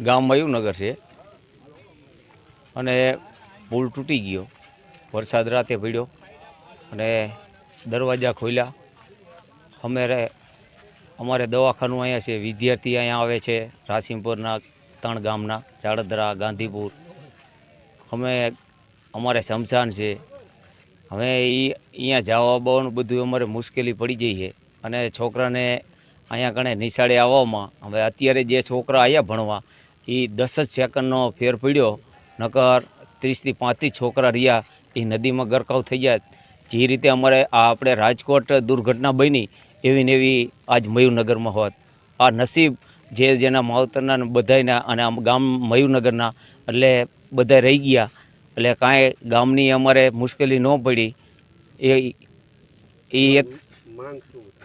ગામ મયુનગર છે. અને પુલ તૂટી ગયો. વરસાદ રાતે પડ્યો. અને દરવાજા ખોલ્યા. અમે અમારે દવાખાનું અહીંયા છે. વિદ્યાર્થી અહીંયા આવે છે. રાસીમપુરના ત્રણ ગામના ચાડદરા ગાંધીપુર. અમે, અમારે શમશાન છે. હવે એ અહીંયા જવા આવવાનું બધું અમારે મુશ્કેલી પડી જઈ છે. અને છોકરાને અહીંયા કણે નિશાળે આવવામાં, હવે અત્યારે જે છોકરા આવ્યા ભણવા એ દસ જ સેકન્ડનો ફેર પડ્યો. નકર ત્રીસથી પાંત્રીસ છોકરા રહ્યા. એ નદીમાં ગરકાવ થઈ ગયા જે રીતે અમારે આ આપણે રાજકોટ દુર્ઘટના બની, એવી ને એવી આજ મયુરનગરમાં હોત. આ નસીબ જે જેના માવતરના બધાના અને આમ ગામ મયુરનગરના, એટલે બધા રહી ગયા. એટલે કાંઈ ગામની અમારે મુશ્કેલી ન પડી. એ એ એક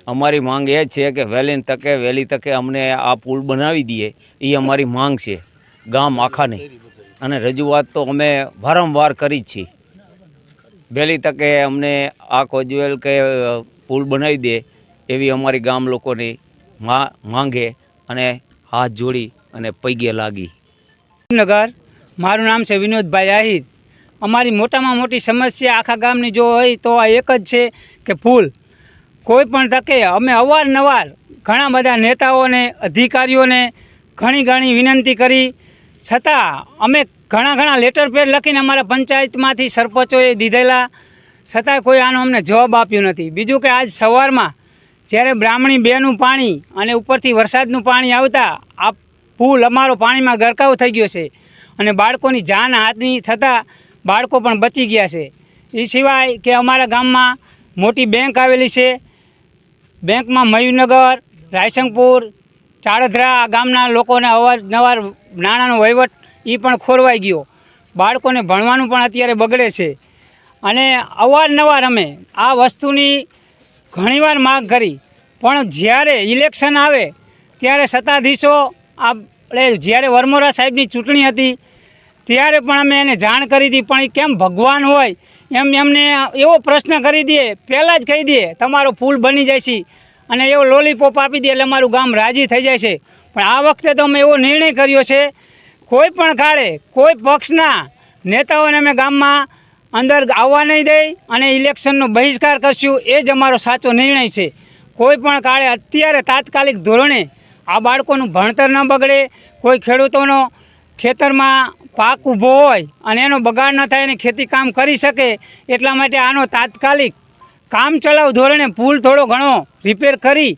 અમારી માંગ એ છે કે વહેલી તકે વહેલી તકે અમને આ પુલ બનાવી દઈએ. એ અમારી માંગ છે. ગામ આખાની અને રજૂઆત તો અમે વારંવાર કરી જ છીએ. વહેલી તકે અમને આ કોજવેલ કે પુલ બનાવી દે એવી અમારી ગામ લોકોની માંગે અને હાથ જોડી અને પૈગે લાગી. નગર, મારું નામ છે વિનોદભાઈ આહિર. અમારી મોટામાં મોટી સમસ્યા આખા ગામની જો હોય તો આ એક જ છે કે પુલ કોઈ પણ તકે અમે અવારનવાર ઘણા બધા નેતાઓને, અધિકારીઓને ઘણી ઘણી વિનંતી કરી. છતાં અમે ઘણા ઘણા લેટર પેડ લખીને અમારા પંચાયતમાંથી સરપંચોએ દીધેલા. છતાં કોઈ આનો અમને જવાબ આપ્યો નથી. બીજું કે આજ સવારમાં જ્યારે બ્રાહ્મણી બેનું પાણી અને ઉપરથી વરસાદનું પાણી આવતા, આ પુલ અમારો પાણીમાં ગરકાવ થઈ ગયો છે અને બાળકોની જાન હાથની થતાં બાળકો પણ બચી ગયા છે. એ સિવાય કે અમારા ગામમાં મોટી બેંક આવેલી છે. બેંકમાં મયુરનગર રાયસંગપુર ચાળધરા ગામના લોકોને અવારનવાર નાણાંનો વહીવટ એ પણ ખોરવાઈ ગયો. બાળકોને ભણવાનું પણ અત્યારે બગડે છે. અને અવારનવાર અમે આ વસ્તુની ઘણીવાર માગ કરી. પણ જ્યારે ઇલેક્શન આવે, ત્યારે સત્તાધીશો આપણે જ્યારે વરમોરા સાહેબની ચૂંટણી હતી, ત્યારે પણ અમે એને જાણ કરી હતી, પણ એ કેમ ભગવાન હોય? એમ એમને એવો પ્રશ્ન કરી દે, પહેલાં જ કહી દે, તમારો ફૂલ બની જાય છે અને એવો લોલીપોપ આપી દે એટલે અમારું ગામ રાજી થઈ જાય છે. પણ આ વખતે તો અમે એવો નિર્ણય કર્યો છે, કોઈ પણ કાળે, કોઈ પક્ષના નેતાઓને અમે ગામમાં અંદર આવવા નહીં દઈ અને ઇલેક્શનનો બહિષ્કાર કરશું, એ જ અમારો સાચો નિર્ણય છે. કોઈ પણ કાળે અત્યારે તાત્કાલિક ધોરણે આ બાળકોનું ભણતર ન બગડે, કોઈ ખેડૂતોનો ખેતરમાં પાક ઊભો હોય અને એનો બગાડ ન થાય અને ખેતી કામ કરી શકે એટલા માટે આનો તાત્કાલિક કામ ચલાવ ધોરણે પુલ થોડો ઘણો રિપેર કરી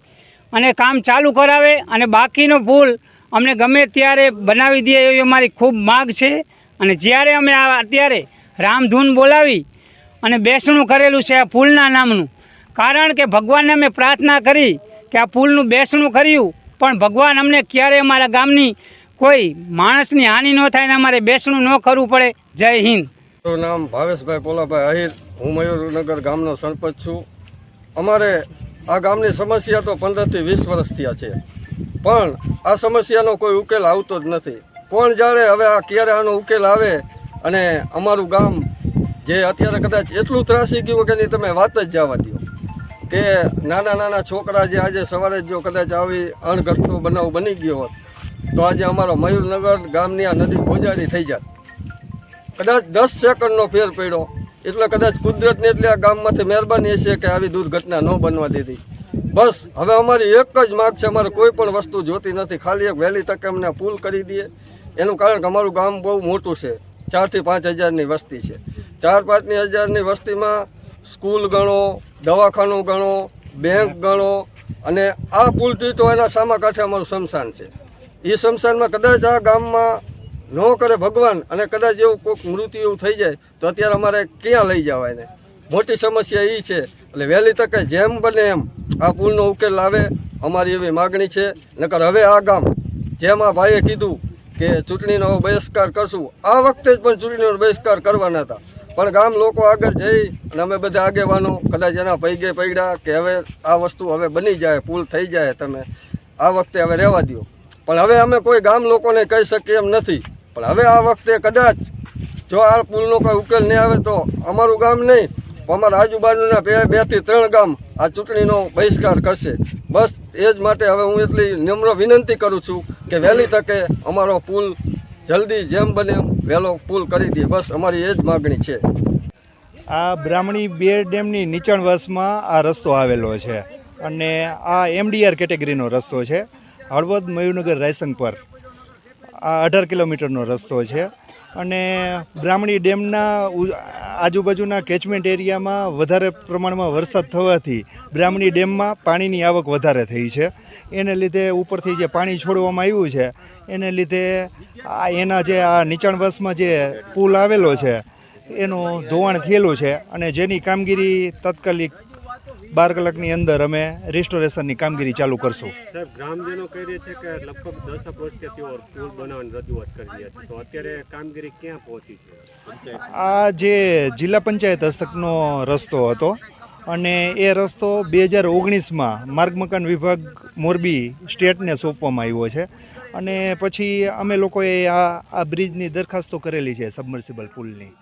અને કામ ચાલુ કરાવે અને બાકીનો પુલ અમને ગમે ત્યારે બનાવી દે એવી અમારી ખૂબ માગ છે. અને જ્યારે અમે આ અત્યારે રામધૂન બોલાવી અને બેસણું કરેલું છે આ પુલના નામનું, કારણ કે ભગવાનને અમે પ્રાર્થના કરી કે આ પુલનું બેસણું કર્યું, પણ ભગવાન અમને ક્યારે અમારા ગામની કોઈ માણસની હાનિ ન થાય ને અમારે બેસણું ન કરવું પડે. જય હિન્દ. મારું નામ ભાવેશભાઈ પોલાભાઈ અહીર. હું મયુરનગર ગામનો સરપંચ છું. અમારે આ ગામની સમસ્યા તો પંદરથી વીસ વર્ષથી છે. પણ આ સમસ્યાનો કોઈ ઉકેલ આવતો જ નથી. કોણ જાણે હવે આ ક્યારે આનો ઉકેલ આવે અને અમારું ગામ જે અત્યારે કદાચ એટલું ત્રાસી ગયું કે નહીં તમે વાત જ જવા દો કે નાના નાના છોકરા જે આજે સવારે જો કદાચ આવી અણઘટનો બનાવ બની ગયો હોત તો આજે અમારો મયુરનગર ગામની આ નદી ગોજારી થઈ જાત કદાચ દસ સેકન્ડનો ફેર પડ્યો. એટલે કદાચ કુદરતની એટલે આ ગામમાંથી મહેરબાની હશે કે આવી દુર્ઘટના ન બનવા દીધી. બસ, હવે અમારી એક જ માગ છે, અમારે કોઈ પણ વસ્તુ જોતી નથી. ખાલી એક વહેલી તકે અમને પુલ કરી દઈએ. એનું કારણ કે અમારું ગામ બહુ મોટું છે. ચારથી પાંચ હજારની વસ્તી છે. ચાર પાંચની હજારની વસ્તીમાં સ્કૂલ ગણો, દવાખાનું ગણો, બેંક ગણો અને આ પુલ તૂટો એના સામા કાંઠે અમારું સમશાન છે. એ સંસારમાં કદાચ આ ગામમાં ન કરે ભગવાન અને કદાચ એવું કોઈક મૃત્યુ એવું થઈ જાય, તો અત્યારે અમારે ક્યાં લઈ જવાય ને મોટી સમસ્યા એ છે. એટલે વહેલી તકે જેમ બને એમ આ પુલનો ઉકેલ લાવે, અમારી એવી માગણી છે. નકર હવે આ ગામ, જેમ આ ભાઈએ કીધું કે ચૂંટણીનો બહિષ્કાર કરશું, આ વખતે જ પણ ચૂંટણીનો બહિષ્કાર કરવાના હતા. પણ ગામ લોકો આગળ જઈ અને અમે બધા આગેવાનો કદાચ એના પૈગે પૈડા કે હવે આ વસ્તુ હવે બની જાય, પુલ થઈ જાય તમે, આ વખતે હવે રહેવા દો પણ હવે અમે કોઈ ગામ લોકોને કહી શકીએ એમ નથી. પણ હવે આ વખતે કદાચ જો આ પુલનો કોઈ ઉકેલ નહીં આવે તો અમારું ગામ નહીં અમારા આજુબાજુના બે બેથી ત્રણ ગામ આ ચૂંટણીનો બહિષ્કાર કરશે. બસ એ જ માટે હવે હું એટલી નમ્ર વિનંતી કરું છું કે વહેલી તકે અમારો પુલ જલ્દી જેમ બને એમ વહેલો પુલ કરી દે. બસ અમારી એ જ માગણી છે. આ બ્રાહ્મણી બે ડેમની નીચાણવાસમાં આ રસ્તો આવેલો છે અને આ એમડીઆર કેટેગરીનો રસ્તો છે. હળવદ મયુરનગર રાયસંગ પર. આ અઢાર કિલોમીટરનો રસ્તો છે અને બ્રાહ્મણી ડેમના આજુબાજુના કેચમેન્ટ એરિયામાં વધારે પ્રમાણમાં વરસાદ થવાથી બ્રાહ્મણી ડેમમાં પાણીની આવક વધારે થઈ છે. એને લીધે ઉપરથી જે પાણી છોડવામાં આવ્યું છે, એને લીધે આ એના જે આ નીચાણવાસમાં જે પુલ આવેલો છે, એનું ધોવાણ થયેલું છે અને જેની કામગીરી તાત્કાલિક બાર કલાકની અંદર અમે રિસ્ટોરેશનની કામગીરી ચાલુ કરશું. સાહેબ ગ્રામજનો કહી રહ્યા છે કે લગભગ દસ વર્ષથી તેઓ પુલ બનાવવાની રજૂઆત કરી રહ્યા છે. તો અત્યારે કામગીરી ક્યાં પહોંચી છે? આ જે જિલ્લા પંચાયત હસ્તકનો રસ્તો હતો અને એ રસ્તો બે હજાર ઓગણીસમાં માર્ગ મકાન વિભાગ મોરબી સ્ટેટને સોંપવામાં આવ્યો છે. અને પછી અમે લોકોએ આ આ બ્રિજની દરખાસ્તો કરેલી છે સબમર્સિબલ પુલની.